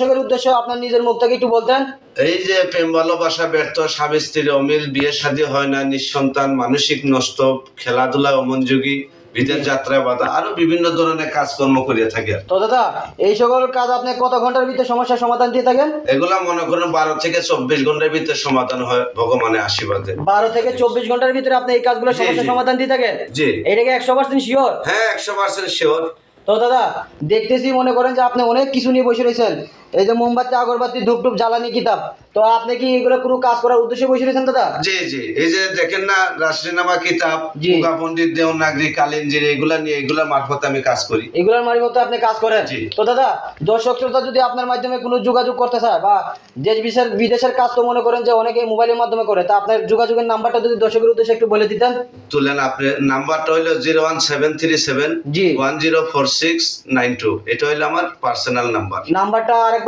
দর্শকের উদ্দেশ্য আপনার নিজের মুখ থেকে একটু বলতেন। এই যে প্রেম ভালোবাসা ব্যর্থ স্বামী স্ত্রীর অমিল বিয়ে শাদী হয় না নিঃসন্তান মানসিক নষ্ট খেলাধুলায় অমনযোগী বিদেশ বাধা আরও বিভিন্ন ধরনের কাজকর্ম করিয়া থাকে। তো দাদা এই সকল কাজ আপনি কত ঘণ্টার ভিতরে সমস্যার সমাধান দিয়ে থাকেন? এগুলা মনে করেন বারো থেকে চব্বিশ ঘণ্টার ভিতরে সমাধান হয় ভগবানের আশীর্বাদে। বারো থেকে চব্বিশ ঘণ্টার ভিতরে আপনি এই কাজগুলো সমস্যার সমাধান দিয়ে থাকেন? জি। এটাকে একশো পার্সেন্ট শিওর হ্যাঁ একশো পার্সেন্ট শিওর তো দাদা দেখতেছি মনে করেন যে আপনি অনেক কিছু নিয়ে বসে রয়েছেন। এই যে মোমবাতি আগরবাতি ধূপ টুপ জ্বালানি কিতাব তো আপনি কি এগুলো কোনো কাজ করার উদ্দেশ্যে বসে রয়েছেন দাদা? জি জি। এই যে দেখেন না রাষ্ট্রনামা কিতাব। মুগা পণ্ডিত দেওনাগরী কালিঞ্জির এগুলা নিয়ে এগুলা মারফত আমি কাজ করি। এগুলোর মারিমতো আপনি কাজ করেন। তো দাদা দর্শক শ্রোতা যদি আপনার মাধ্যমে কোনো যোগাযোগ করতে চায় বা দেশ বিদেশের বিদেশের কাজ তো মনে করেন যে অনেকে মোবাইলের মাধ্যমে করে তা আপনার যোগাযোগের নাম্বারটা যদি দর্শকের উদ্দেশ্যে একটু বলে দিতেন। তুলেন আপনি। নাম্বারটা হইল zero one seven three seven জি। One zero four six nine two এটা হলো আমার পার্সোনাল নাম্বার নাম্বারটা আরেকবার